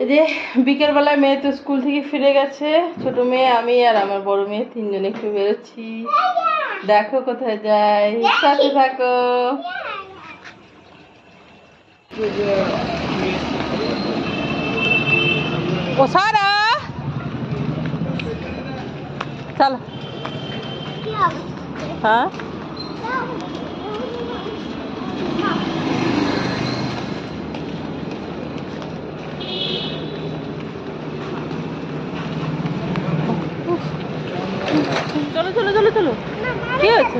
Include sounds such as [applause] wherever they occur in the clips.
এই যে বিকেলবেলায় মেয়ে তো স্কুল থেকে ফিরে গেছে। ছোট মেয়ে, আমি আর আমার বড় মেয়ে তিনজন একটু বেরোচ্ছি। দেখো কোথায় যাই। সাথে থাকো। ও সারা। চল। হ্যাঁ চলো চলো চলো চলো কি হয়েছে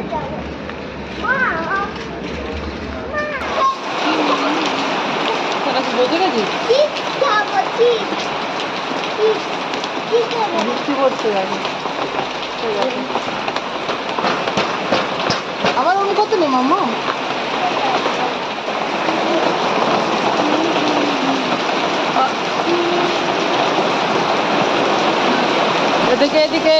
তারা কি বোঝে গেছিস বৃষ্টি পড়ছে দেখো আবার অন্য কত নেই মাম্মা? এদিকে এদিকে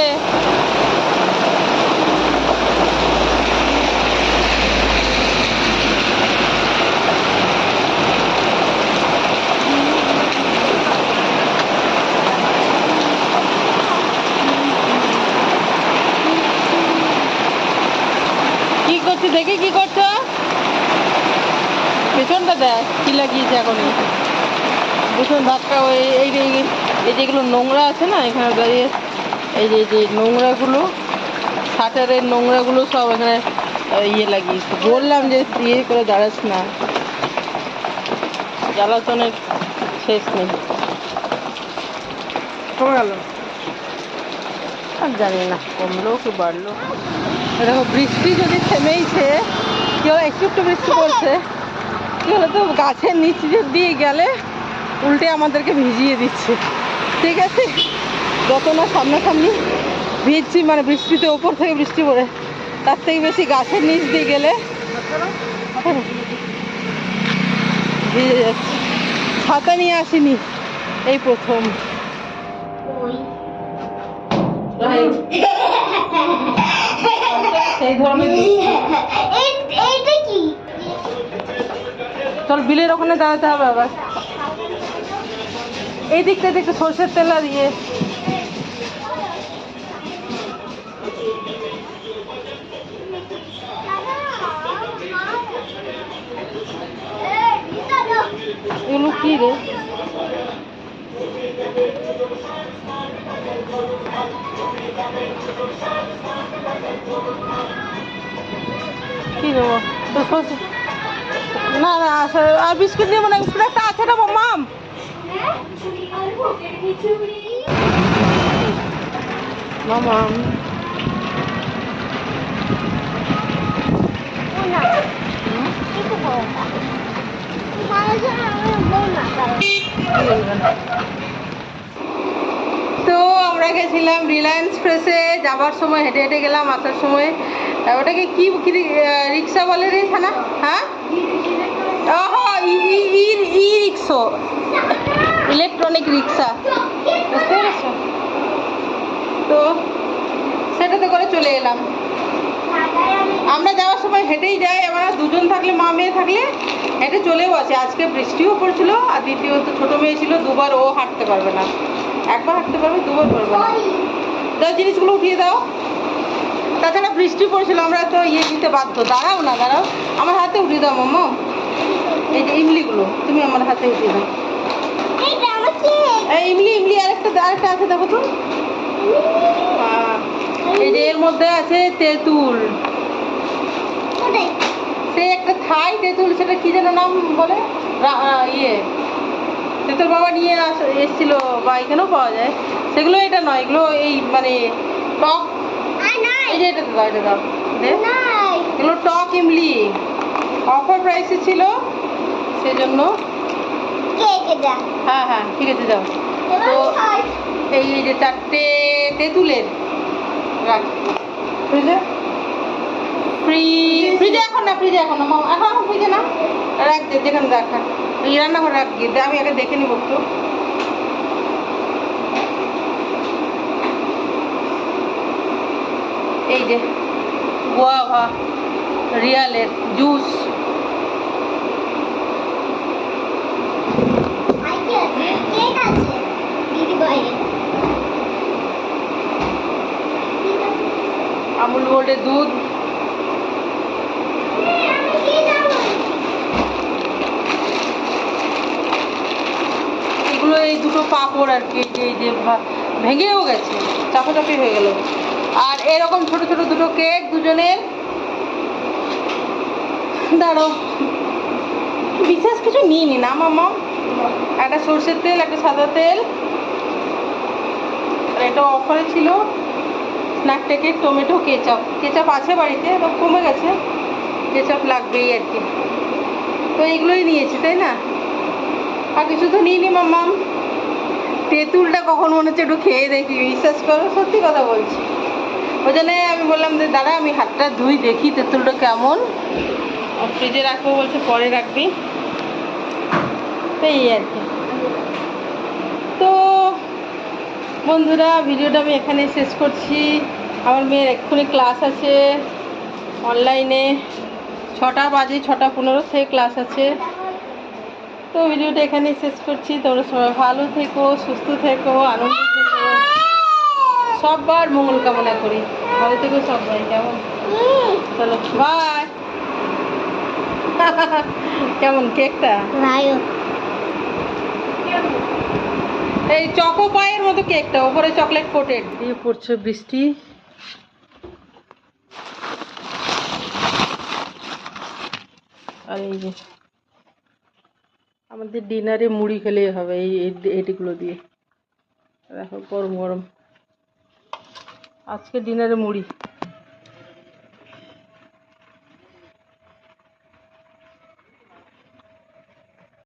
কি করছি দেখি কি করছ? পেছনটা দেখ, কি লাগিয়েছে এখন পেছন ধাক্কা, ওই এই এই যেগুলো নোংরা আছে না, এখানে দাঁড়িয়ে, এই যে যে নোংরাগুলো, শাটারের নোংরাগুলো সব এখানে ইয়ে লাগিয়েছে। বললাম যে ইয়ে করে দাঁড়াস না। জ্বালাতনের শেষ নেই। কমে গেল আর জানি না, কমলো কি বাড়লো? দেখো, বৃষ্টি যদি থেমেইছে, কেউ একটু একটু বৃষ্টি পড়ছে, কি হলো তো? গাছের নিচে দিয়ে গেলে উল্টে আমাদেরকে ভিজিয়ে দিচ্ছে। ঠিক আছে? যত না সামনাসামনি ভিজছি মানে বৃষ্টিতে ওপর থেকে বৃষ্টি পড়ে, তার থেকে বেশি গাছের নিচ দিয়ে গেলে ভিজে যাচ্ছে। ছাতা নিয়ে আসিনি, এই প্রথম। [laughs] সেই ধরনের চল [laughs] বিলের ওখানে দাঁড়াতে হবে আবার। এই দিকটা একটু সর্ষের তেল আর ইয়ে। এগুলো কি রে? কি দেবো তো সর্ষে না না আসলে- আর বিস্কুট নেব না বিস্কুট একটা আছে না মাম মামাম তো আমরা গেছিলাম রিলায়েন্স ফ্রেশে যাবার সময় হেঁটে হেঁটে গেলাম, আসার সময়। ওটাকে কি রিক্সা বলে রে থানা হ্যাঁ? E rickshaw. Electronic rickshaw. বুঝতে পেরেছ? তো সেটাতে করে চলে এলাম। আমরা যাওয়ার সময় হেঁটেই যাই, আমরা দুজন থাকলে, মা মেয়ে থাকলে হেঁটে চলেও আসে। আজকে বৃষ্টিও পড়ছিল, আর দ্বিতীয়ত ছোটো মেয়ে ছিল, দুবার ও হাঁটতে পারবে না। একবার হাঁটতে পারবে দুবার পারবে না। দাও জিনিসগুলো উঠিয়ে দাও। তাছাড়া বৃষ্টি পড়ছিল আমরা তো ইয়ে দিতে বাধ্য। দাঁড়াও না দাঁড়াও। আমার হাতে উঠিয়ে দাও মাম্মা এই যে ইমলিগুলো তুমি আমার হাতে উঠিয়ে দাও। এই ইমলি ইমলি আরেকটা আরেকটা আছে দেখো তো। এই যে এর মধ্যে আছে তেঁতুল। সেই একটা থাই তেঁতুল সেটা কি যেন নাম বলে? ইয়ে। তেঁতুল বাবা নিয়ে আস এসেছিল বা এখানেও পাওয়া যায়। সেগুলো এটা নয় এগুলো এই মানে টক। এই যে এটা দাও এটা দাও। এগুলো টক ইমলি। অফার প্রাইসে ছিল সেই জন্য হ্যাঁ হ্যাঁ ঠিক আছে দাও তো এই যে চারটে তেঁতুলের রাখ। ফ্রিজে? ফ্রি ফ্রিজে। এখন না ফ্রিজে এখন না এখন এখন ফ্রিজে না? রাখ যেখানে রাখা। এই রান্নাঘরে গিয়ে আমি আগে দেখে নিব একটু। এই যে, গুয়াভা, রিয়ালের জুস। আমুল গোল্ডের দুধ। এগুলো এই দুটো পাঁপড় আর কি, যে যে ভেঙেও গেছে, চাপাচাপি হয়ে গেল। আর এরকম ছোট ছোট দুটো কেক দুজনের। দাঁড়ো বিশেষ কিছু নিইনি না মামা একটা সর্ষের তেল, একটা সাদা তেল। এটা অফারে ছিল স্ন্যাক টেকের টমেটো, কেচাপ। কেচাপ আছে বাড়িতে তো কমে গেছে। কেচাপ লাগবেই আর কি। তো এইগুলোই নিয়েছি, তাই না? আর কিছু তো নিইনি মাম্মাম তেঁতুলটা কখন মনে হচ্ছে একটু খেয়ে দেখি, বিশ্বাস করো, সত্যি কথা বলছি। ওই জন্যে আমি বললাম যে দাদা আমি হাতটা ধুই, দেখি তেঁতুলটা কেমন। ফ্রিজে রাখব বলছে, পরে রাখবি। এই আর কি। তো, বন্ধুরা, ভিডিওটা আমি এখানে শেষ করছি। আমার মেয়ের এক্ষুনি ক্লাস আছে, অনলাইনে। ছটা বাজে, ছটা পনেরো থেকে ক্লাস আছে। তো ভিডিওটা এখানে শেষ করছি। তোমরা সবাই ভালো থেকো সুস্থ থেকো আনন্দ থেকো। সববার মঙ্গল কামনা করি। ভালো থেকো সবাই কেমন? চলো বাই [laughs] কেমন কেকটা? এই চকো পায়ের মতো কেকটা উপরে চকলেট কোটেড দিয়ে পড়ছে বৃষ্টি। আর এই যে আমাদের ডিনারে মুড়ি খেলেই হবে এই এটিগুলো দিয়ে। দেখো গরম গরম। আজকে ডিনারে মুড়ি।